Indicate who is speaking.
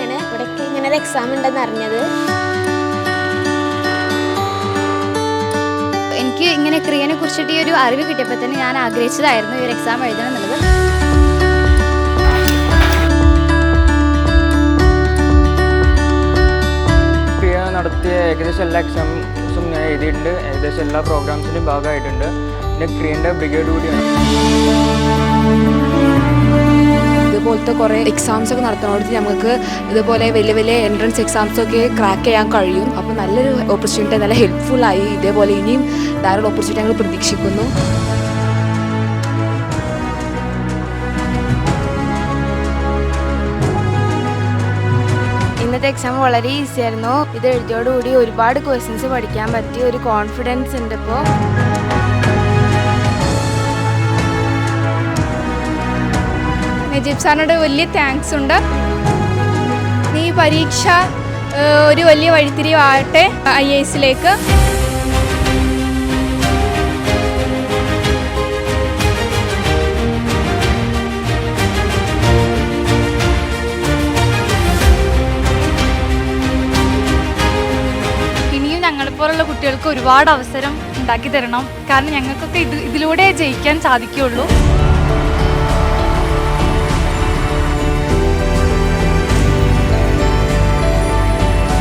Speaker 1: ഇങ്ങനെ ഒരു എക്സാം ഉണ്ടെന്ന് അറിഞ്ഞത്.
Speaker 2: എനിക്ക് ഇങ്ങനെ ക്രിയനെ കുറിച്ചിട്ട് ഈ ഒരു അറിവ് കിട്ടിയപ്പോൾ തന്നെ ഞാൻ ആഗ്രഹിച്ചതായിരുന്നു ഈ ഒരു എക്സാം എഴുതണം എന്നുള്ളത്.
Speaker 3: ക്രിയ നടത്തിയ ഏകദേശം എല്ലാ എക്സാംസും ഞാൻ എഴുതിയിട്ടുണ്ട്. ഏകദേശം എല്ലാ പ്രോഗ്രാംസിനും ഭാഗമായിട്ടുണ്ട്. പിന്നെ ക്രിയന്റെ ബ്രിഗേഡ് കൂടിയാണ്.
Speaker 4: ഇതുപോലത്തെ കുറേ എക്സാംസ് ഒക്കെ നടത്തുന്നതോട് നമുക്ക് ഇതുപോലെ വലിയ വലിയ എൻട്രൻസ് എക്സാംസ് ഒക്കെ ക്രാക്ക് ചെയ്യാൻ കഴിയും. അപ്പോൾ നല്ലൊരു ഓപ്പർച്യൂണിറ്റി നല്ല ഹെൽപ്ഫുൾ ആയി ഇതേപോലെ ഇനിയും ധാരാളം ഓപ്പർച്യൂണിറ്റി ഞങ്ങൾ പ്രതീക്ഷിക്കുന്നു.
Speaker 1: ഇന്നത്തെ എക്സാം വളരെ ഈസി ആയിരുന്നു. ഇത് എഴുതിയോടുകൂടി ഒരുപാട് ക്വസ്റ്റ്യൻസ് പഠിക്കാൻ പറ്റി ഒരു കോൺഫിഡൻസ് ഉണ്ട് ഇപ്പോൾ
Speaker 5: നജീബ് സാറിനോട് വലിയ താങ്ക്സ് ഉണ്ട്. ഈ പരീക്ഷ ഒരു വലിയ വഴിത്തിരിവാകട്ടെ ഐ എസിലേക്ക്.
Speaker 6: ഞങ്ങളെപ്പോലുള്ള കുട്ടികൾക്ക് ഒരുപാട് അവസരം ഉണ്ടാക്കി തരണം. കാരണം ഞങ്ങൾക്കൊക്കെ ഇത് ഇതിലൂടെ ജയിക്കാൻ സാധിക്കുകയുള്ളൂ.